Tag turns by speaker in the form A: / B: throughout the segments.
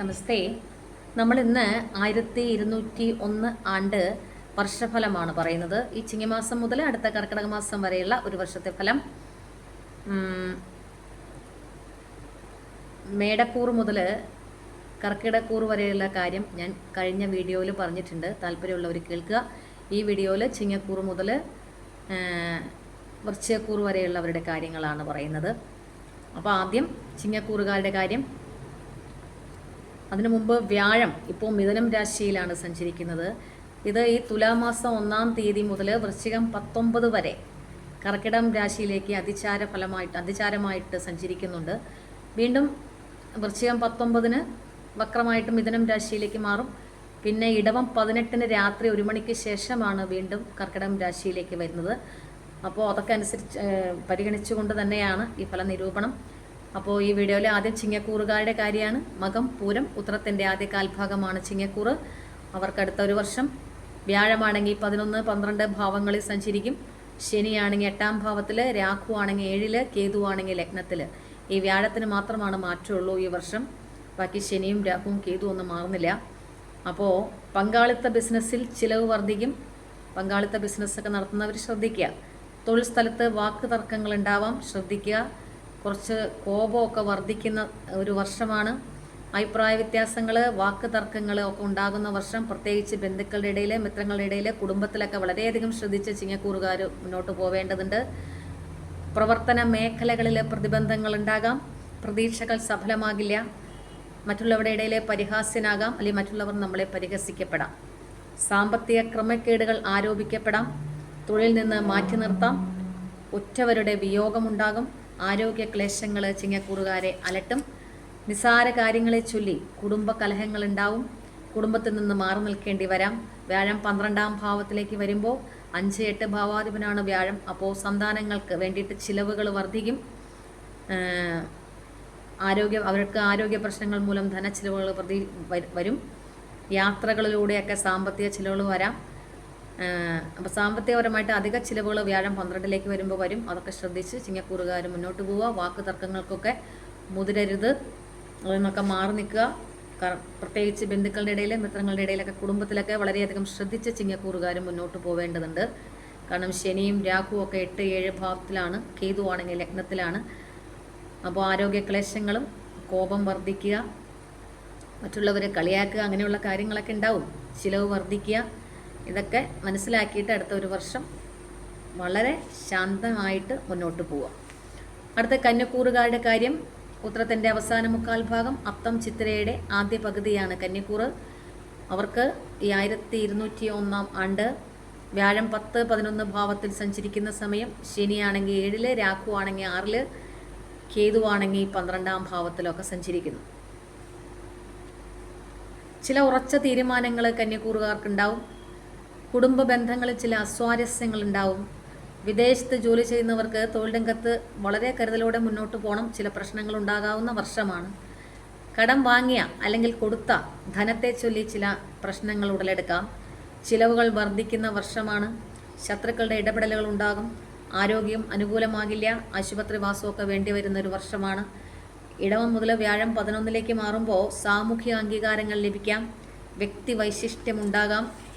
A: നമസ്തേ. നമ്മൾ ഇന്ന് ആയിരത്തി ഇരുന്നൂറ്റി ഒന്ന് ആണ്ട് വർഷഫലമാണ് പറയുന്നത്. ഈ ചിങ്ങമാസം മുതൽ അടുത്ത കർക്കിടക മാസം വരെയുള്ള ഒരു വർഷത്തെ ഫലം. മേടക്കൂർ മുതൽ കർക്കിടക്കൂർ വരെയുള്ള കാര്യം ഞാൻ കഴിഞ്ഞ വീഡിയോയിൽ പറഞ്ഞിട്ടുണ്ട്. താല്പര്യമുള്ളവർ കേൾക്കുക. ഈ വീഡിയോയിൽ ചിങ്ങക്കൂർ മുതൽ വൃശ്ചയക്കൂർ വരെയുള്ളവരുടെ കാര്യങ്ങളാണ് പറയുന്നത്. അപ്പോൾ ആദ്യം ചിങ്ങക്കൂറുകാരുടെ കാര്യം. അതിനു മുമ്പ് വ്യാഴം ഇപ്പോൾ മിഥുനം രാശിയിലാണ് സഞ്ചരിക്കുന്നത്. ഇത് ഈ തുലാമാസം ഒന്നാം തീയതി മുതൽ വൃശ്ചികം പത്തൊമ്പത് വരെ കർക്കിടം രാശിയിലേക്ക് അതിചാര ഫലമായിട്ട് അതിചാരമായിട്ട് സഞ്ചരിക്കുന്നുണ്ട്. വീണ്ടും വൃശ്ചികം പത്തൊമ്പതിന് വക്രമായിട്ട് മിഥുനം രാശിയിലേക്ക് മാറും. പിന്നെ ഇടവം പതിനെട്ടിന് രാത്രി ഒരു മണിക്ക് ശേഷമാണ് വീണ്ടും കർക്കിടം രാശിയിലേക്ക് വരുന്നത്. അപ്പോൾ അതൊക്കെ അനുസരിച്ച് പരിഗണിച്ചുകൊണ്ട് തന്നെയാണ് ഈ ഫല നിരൂപണം അപ്പോൾ ഈ വീഡിയോയിൽ ആദ്യം ചിങ്ങക്കൂറുകാരുടെ കാര്യമാണ്. മകം പൂരം ഉത്രത്തിന്റെ ആദ്യ കാൽഭാഗമാണ് ചിങ്ങക്കൂറ്. അവർക്ക് അടുത്ത ഒരു വർഷം. വ്യാഴമാണെങ്കിൽ പതിനൊന്ന് പന്ത്രണ്ട് ഭാവങ്ങളിൽ സഞ്ചരിക്കും. ശനിയാണെങ്കിൽ എട്ടാം ഭാവത്തിൽ രാഹു ആണെങ്കിൽ ഏഴിൽ കേതു ആണെങ്കിൽ ലഗ്നത്തിൽ ഈ വ്യാഴത്തിന് മാത്രമാണ് മാറ്റമുള്ളൂ ഈ വർഷം. ബാക്കി ശനിയും രാഹുവും കേതു ഒന്നും മാറുന്നില്ല. അപ്പോൾ പങ്കാളിത്ത ബിസിനസ്സിൽ ചിലവ് വർദ്ധിക്കും. പങ്കാളിത്ത ബിസിനസ്സൊക്കെ നടത്തുന്നവർ ശ്രദ്ധിക്കുക. തൊഴിൽ സ്ഥലത്ത് വാക്ക് തർക്കങ്ങൾ ഉണ്ടാവാം. ശ്രദ്ധിക്കുക. കുറച്ച് കോപമൊക്കെ വർദ്ധിക്കുന്ന ഒരു വർഷമാണ്. അഭിപ്രായ വ്യത്യാസങ്ങൾ വാക്ക് തർക്കങ്ങൾ ഒക്കെ ഉണ്ടാകുന്ന വർഷം പ്രത്യേകിച്ച് ബന്ധുക്കളുടെ ഇടയിൽ മിത്രങ്ങളുടെ ഇടയിൽ കുടുംബത്തിലൊക്കെ വളരെയധികം ശ്രദ്ധിച്ച് ചിങ്ങക്കൂറുകാർ മുന്നോട്ട് പോവേണ്ടതുണ്ട്. പ്രവർത്തന മേഖലകളിൽ പ്രതിബന്ധങ്ങൾ ഉണ്ടാകാം പ്രതീക്ഷകൾ സഫലമാകില്ല. മറ്റുള്ളവരുടെ ഇടയിൽ പരിഹാസ്യനാകാം. അല്ലെങ്കിൽ മറ്റുള്ളവർ നമ്മളെ പരിഹസിക്കപ്പെടാം. സാമ്പത്തിക ക്രമക്കേടുകൾ ആരോപിക്കപ്പെടാം. തൊഴിൽ നിന്ന് മാറ്റി നിർത്താം. ഉറ്റവരുടെ വിയോഗമുണ്ടാകും. ആരോഗ്യ ക്ലേശങ്ങൾ ചിങ്ങക്കൂറുകാരെ അലട്ടും. നിസാര കാര്യങ്ങളെ ചൊല്ലി കുടുംബ കലഹങ്ങൾ ഉണ്ടാവും കുടുംബത്തിൽ നിന്ന് മാറി നിൽക്കേണ്ടി വരാം. വ്യാഴം പന്ത്രണ്ടാം ഭാവത്തിലേക്ക് വരുമ്പോൾ അഞ്ച് എട്ട് ഭാവാധിപനാണ് വ്യാഴം. അപ്പോൾ സന്താനങ്ങൾക്ക് വേണ്ടിയിട്ട് ചിലവുകൾ വർദ്ധിക്കും. ആരോഗ്യ അവർക്ക് ആരോഗ്യ പ്രശ്നങ്ങൾ മൂലം ധനച്ചിലവുകൾ പ്രതി വരും. യാത്രകളിലൂടെയൊക്കെ സാമ്പത്തിക ചിലവുകൾ വരാം. അപ്പോൾ സാമ്പത്തികപരമായിട്ട് അധിക ചിലവുകൾ വ്യാഴം പന്ത്രണ്ടിലേക്ക് വരുമ്പോൾ വരും. അതൊക്കെ ശ്രദ്ധിച്ച് ചിങ്ങക്കൂറുകാർ മുന്നോട്ട് പോവുക. വാക്ക് തർക്കങ്ങൾക്കൊക്കെ മുതിരരുത്. അതിൽ നിന്നൊക്കെ മാറി നിൽക്കുക. പ്രത്യേകിച്ച് ബന്ധുക്കളുടെ ഇടയിൽ മിത്രങ്ങളുടെ ഇടയിലൊക്കെ കുടുംബത്തിലൊക്കെ വളരെയധികം ശ്രദ്ധിച്ച് ചിങ്ങക്കൂറുകാർ മുന്നോട്ട് പോവേണ്ടതുണ്ട്. കാരണം ശനിയും രാഹുവും ഒക്കെ എട്ട് ഏഴ് ഭാവത്തിലാണ്. കേതു ആണെങ്കിൽ ലഗ്നത്തിലാണ്. അപ്പോൾ ആരോഗ്യ ക്ലേശങ്ങളും കോപം വർദ്ധിക്കുക. മറ്റുള്ളവരെ കളിയാക്കുക അങ്ങനെയുള്ള കാര്യങ്ങളൊക്കെ ഉണ്ടാവും. ചിലവ് വർദ്ധിക്കുക. ഇതൊക്കെ മനസ്സിലാക്കിയിട്ട് അടുത്ത ഒരു വർഷം വളരെ ശാന്തമായിട്ട് മുന്നോട്ട് പോവുക. അടുത്ത കന്യക്കൂറുകാരുടെ കാര്യം ഉത്രത്തിന്റെ അവസാന മുക്കാൽ ഭാഗം അത്തം ചിത്രയുടെ ആദ്യ പകുതിയാണ് കന്യക്കൂറ്. അവർക്ക് ഈ ആയിരത്തി ഇരുന്നൂറ്റി ഒന്നാം ആണ്ട് വ്യാഴം പത്ത് പതിനൊന്ന് ഭാവത്തിൽ സഞ്ചരിക്കുന്ന സമയം ശനിയാണെങ്കിൽ ഏഴിൽ രാഹു ആണെങ്കിൽ ആറിൽ കേതുവാണെങ്കിൽ പന്ത്രണ്ടാം ഭാവത്തിലൊക്കെ സഞ്ചരിക്കുന്നു. ചില ഉറച്ച തീരുമാനങ്ങൾ കന്യക്കൂറുകാർക്കുണ്ടാവും. കുടുംബ ബന്ധങ്ങളിൽ ചില അസ്വാരസ്യങ്ങൾ ഉണ്ടാവും വിദേശത്ത് ജോലി ചെയ്യുന്നവർക്ക് തൊഴിൽ രംഗത്ത് വളരെ കരുതലോടെ മുന്നോട്ട് പോകണം. ചില പ്രശ്നങ്ങൾ ഉണ്ടാകാവുന്ന വർഷമാണ്. കടം വാങ്ങിയ അല്ലെങ്കിൽ കൊടുത്ത ധനത്തെ ചൊല്ലി ചില പ്രശ്നങ്ങൾ ഉടലെടുക്കാം. ചിലവുകൾ വർദ്ധിക്കുന്ന വർഷമാണ്. ശത്രുക്കളുടെ ഇടപെടലുകൾ ഉണ്ടാകും. ആരോഗ്യം അനുകൂലമാകില്ല. ആശുപത്രി വാസമൊക്കെ വേണ്ടി വരുന്ന ഒരു വർഷമാണ്. ഇടവം മുതൽ വ്യാഴം പതിനൊന്നിലേക്ക് മാറുമ്പോൾ സാമൂഹ്യ അംഗീകാരങ്ങൾ ലഭിക്കാം. വ്യക്തി വൈശിഷ്ട്യമുണ്ടാകാം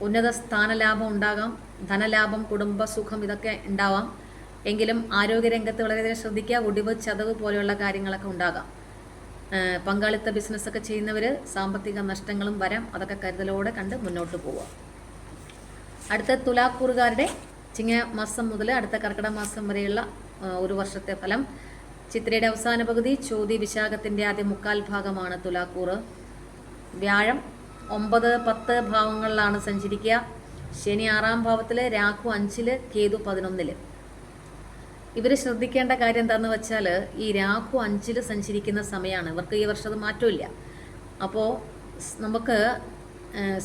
A: ഉന്നത സ്ഥാനലാഭം ഉണ്ടാകാം ധനലാഭം കുടുംബസുഖം ഇതൊക്കെ ഉണ്ടാവാം. എങ്കിലും ആരോഗ്യരംഗത്ത് വളരെയധികം ശ്രദ്ധിക്കുക ഒടിവ് ചതവ് പോലെയുള്ള കാര്യങ്ങളൊക്കെ ഉണ്ടാകാം. പങ്കാളിത്ത ബിസിനസ്സൊക്കെ ചെയ്യുന്നവർ സാമ്പത്തിക നഷ്ടങ്ങളും വരാം. അതൊക്കെ കരുതലോടെ കണ്ട് മുന്നോട്ട് പോവുക. അടുത്ത തുലാക്കൂറുകാരുടെ ചിങ്ങ മാസം മുതൽ അടുത്ത കർക്കിടക മാസം വരെയുള്ള ഒരു വർഷത്തെ ഫലം. ചിത്രയുടെ അവസാന പകുതി ചോതി വിശാഖത്തിന്റെ ആദ്യ മുക്കാൽ ഭാഗമാണ് തുലാക്കൂറ്. വ്യാഴം ഒമ്പത് പത്ത് ഭാവങ്ങളിലാണ് സഞ്ചരിക്കുക. ശനി ആറാം ഭാവത്തിൽ രാഹു അഞ്ചിൽ കേതു പതിനൊന്നിൽ ഇവർ ശ്രദ്ധിക്കേണ്ട കാര്യം എന്താണെന്ന് വെച്ചാൽ ഈ രാഹു അഞ്ചിൽ സഞ്ചരിക്കുന്ന സമയമാണ് ഇവർക്ക് ഈ വർഷം അത് മാറ്റമില്ല. അപ്പോൾ നമുക്ക്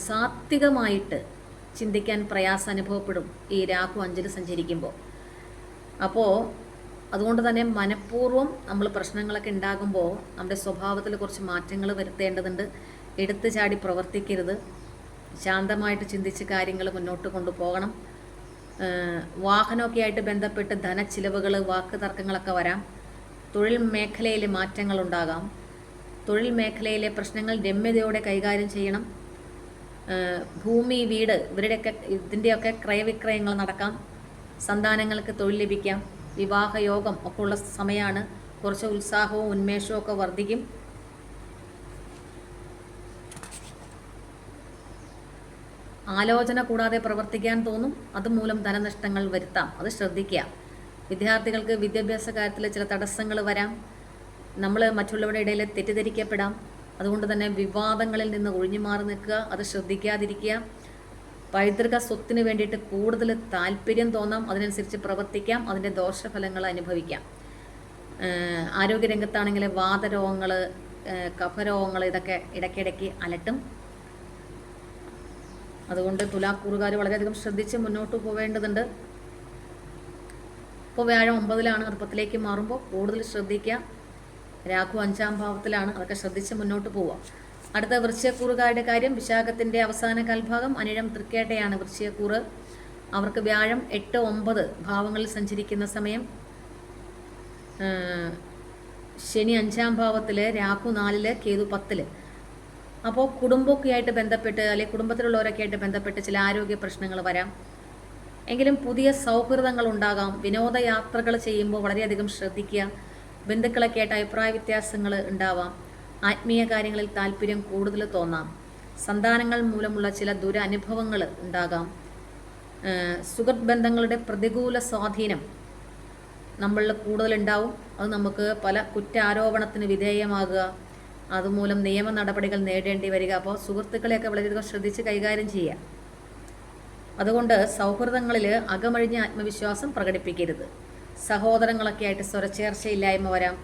A: സാത്വികമായിട്ട് ചിന്തിക്കാൻ പ്രയാസം അനുഭവപ്പെടും ഈ രാഹു അഞ്ചിൽ സഞ്ചരിക്കുമ്പോൾ അപ്പോൾ അതുകൊണ്ട് തന്നെ മനഃപൂർവം നമ്മൾ പ്രശ്നങ്ങളൊക്കെ ഉണ്ടാകുമ്പോൾ നമ്മുടെ സ്വഭാവത്തിൽ കുറച്ച് മാറ്റങ്ങൾ വരുത്തേണ്ടതുണ്ട്. എടുത്തു ചാടി പ്രവർത്തിക്കരുത്. ശാന്തമായിട്ട് ചിന്തിച്ച് കാര്യങ്ങൾ മുന്നോട്ട് കൊണ്ടുപോകണം. വാഹനമൊക്കെ ആയിട്ട് ബന്ധപ്പെട്ട് ധനച്ചിലവുകൾ വാക്ക് തർക്കങ്ങളൊക്കെ വരാം. തൊഴിൽ മേഖലയിൽ മാറ്റങ്ങൾ ഉണ്ടാകാം. തൊഴിൽ മേഖലയിലെ പ്രശ്നങ്ങൾ രമ്യതയോടെ കൈകാര്യം ചെയ്യണം. ഭൂമി വീട് ഇവരുടെയൊക്കെ ഇതിന്റെയൊക്കെ ക്രയവിക്രയങ്ങൾ നടക്കാം. സന്താനങ്ങൾക്ക് തൊഴിൽ ലഭിക്കാം. വിവാഹയോഗം ഒക്കെ ഉള്ള സമയമാണ് കുറച്ച് ഉത്സാഹവും ഉന്മേഷവും ഒക്കെ വർദ്ധിക്കും. ആലോചന കൂടാതെ പ്രവർത്തിക്കാൻ തോന്നും അതുമൂലം ധനനഷ്ടങ്ങൾ വരുത്താം. അത് ശ്രദ്ധിക്കുക. വിദ്യാർത്ഥികൾക്ക് വിദ്യാഭ്യാസ കാര്യത്തിൽ ചില തടസ്സങ്ങൾ വരാം. നമ്മൾ മറ്റുള്ളവരുടെ ഇടയിൽ തെറ്റിദ്ധരിക്കപ്പെടാം. അതുകൊണ്ട് തന്നെ വിവാദങ്ങളിൽ നിന്ന് ഒഴിഞ്ഞു മാറി നിൽക്കുക അത് ശ്രദ്ധിക്കാതിരിക്കുക. പൈതൃക സ്വത്തിന് വേണ്ടിയിട്ട് കൂടുതൽ താല്പര്യം തോന്നാം അതിനനുസരിച്ച് പ്രവർത്തിക്കാം അതിന്റെ ദോഷഫലങ്ങൾ അനുഭവിക്കാം. ആരോഗ്യരംഗത്താണെങ്കിൽ വാതരോഗങ്ങൾ കഫരോഗങ്ങൾ ഇതൊക്കെ ഇടയ്ക്കിടയ്ക്ക് അലട്ടും. അതുകൊണ്ട് തുലാക്കൂറുകാർ വളരെയധികം ശ്രദ്ധിച്ച് മുന്നോട്ട് പോവേണ്ടതുണ്ട്. ഇപ്പോൾ വ്യാഴം ഒമ്പതിലാണ് നൃപ്പത്തിലേക്ക് മാറുമ്പോൾ കൂടുതൽ ശ്രദ്ധിക്കുക. രാഘു അഞ്ചാം ഭാവത്തിലാണ് അതൊക്കെ ശ്രദ്ധിച്ച് മുന്നോട്ട് പോവുക. അടുത്ത വൃശ്ചയക്കൂറുകാരുടെ കാര്യം വിശാഖത്തിന്റെ അവസാന കൽഭാഗം അനിഴം തൃക്കേട്ടയാണ് വൃശ്ചയക്കൂറ് അവർക്ക് വ്യാഴം എട്ട് ഒമ്പത് ഭാവങ്ങളിൽ സഞ്ചരിക്കുന്ന സമയം. ശനി അഞ്ചാം ഭാവത്തിൽ രാഹു നാലിൽ കേതു പത്തിൽ. അപ്പോൾ കുടുംബമൊക്കെ ആയിട്ട് ബന്ധപ്പെട്ട് അല്ലെങ്കിൽ കുടുംബത്തിലുള്ളവരൊക്കെ ആയിട്ട് ബന്ധപ്പെട്ട് ചില ആരോഗ്യ പ്രശ്നങ്ങൾ വരാം. എങ്കിലും പുതിയ സൗഹൃദങ്ങൾ ഉണ്ടാകാം. വിനോദയാത്രകൾ ചെയ്യുമ്പോൾ വളരെയധികം ശ്രദ്ധിക്കുക. ബന്ധുക്കളൊക്കെ ആയിട്ട് അഭിപ്രായ വ്യത്യാസങ്ങൾ ഉണ്ടാവാം. ആത്മീയ കാര്യങ്ങളിൽ താല്പര്യം കൂടുതൽ തോന്നാം. സന്താനങ്ങൾ മൂലമുള്ള ചില ദുരനുഭവങ്ങൾ ഉണ്ടാകാം. സുഹൃത് ബന്ധങ്ങളുടെ പ്രതികൂല സ്വാധീനം നമ്മളിൽ കൂടുതലുണ്ടാവും അത് നമുക്ക് പല കുറ്റാരോപണത്തിന് വിധേയമാകുക അതുമൂലം നിയമ നടപടികൾ നേടേണ്ടി വരിക. അപ്പോൾ സുഹൃത്തുക്കളെയൊക്കെ വളരെയധികം ശ്രദ്ധിച്ച് കൈകാര്യം ചെയ്യുക. അതുകൊണ്ട് സൗഹൃദങ്ങളിൽ അകമഴിഞ്ഞ ആത്മവിശ്വാസം പ്രകടിപ്പിക്കരുത്. സഹോദരങ്ങളൊക്കെ ആയിട്ട് സ്വരച്ചേർച്ചയില്ലായ്മ വരാം.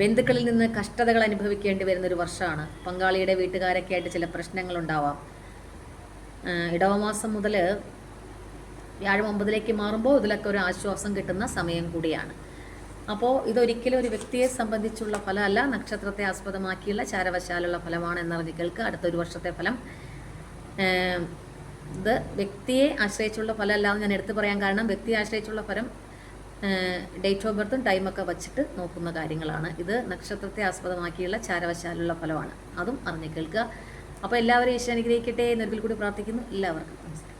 A: ബന്ധുക്കളിൽ നിന്ന് കഷ്ടതകൾ അനുഭവിക്കേണ്ടി വരുന്ന ഒരു വർഷമാണ്. പങ്കാളിയുടെ വീട്ടുകാരൊക്കെ ആയിട്ട് ചില പ്രശ്നങ്ങളുണ്ടാവാം. ഇടവമാസം മുതൽ വ്യാഴം ഒമ്പതിലേക്ക് മാറുമ്പോൾ ഇതിലൊക്കെ ഒരു ആശ്വാസം കിട്ടുന്ന സമയം കൂടിയാണ്. അപ്പോൾ ഇതൊരിക്കലും ഒരു വ്യക്തിയെ സംബന്ധിച്ചുള്ള ഫലമല്ല. നക്ഷത്രത്തെ ആസ്പദമാക്കിയുള്ള ചാരവശാലുള്ള ഫലമാണ് എന്നറിഞ്ഞ് കേൾക്കുക. അടുത്തൊരു വർഷത്തെ ഫലം. ഇത് വ്യക്തിയെ ആശ്രയിച്ചുള്ള ഫലമല്ല എന്ന് ഞാൻ എടുത്തു പറയാൻ കാരണം വ്യക്തിയെ ആശ്രയിച്ചുള്ള ഫലം ഡേറ്റ് ഓഫ് ബർത്തും ടൈമൊക്കെ വച്ചിട്ട് നോക്കുന്ന കാര്യങ്ങളാണ്. ഇത് നക്ഷത്രത്തെ ആസ്പദമാക്കിയുള്ള ചാരവശാലുള്ള ഫലമാണ്. അതും അറിഞ്ഞു കേൾക്കുക. അപ്പോൾ എല്ലാവരും ഈശ്വരൻ അനുഗ്രഹിക്കട്ടെ എന്നൊരിക്കൽ കൂടി പ്രാർത്ഥിക്കുന്നു. എല്ലാവർക്കും നമസ്കാരം.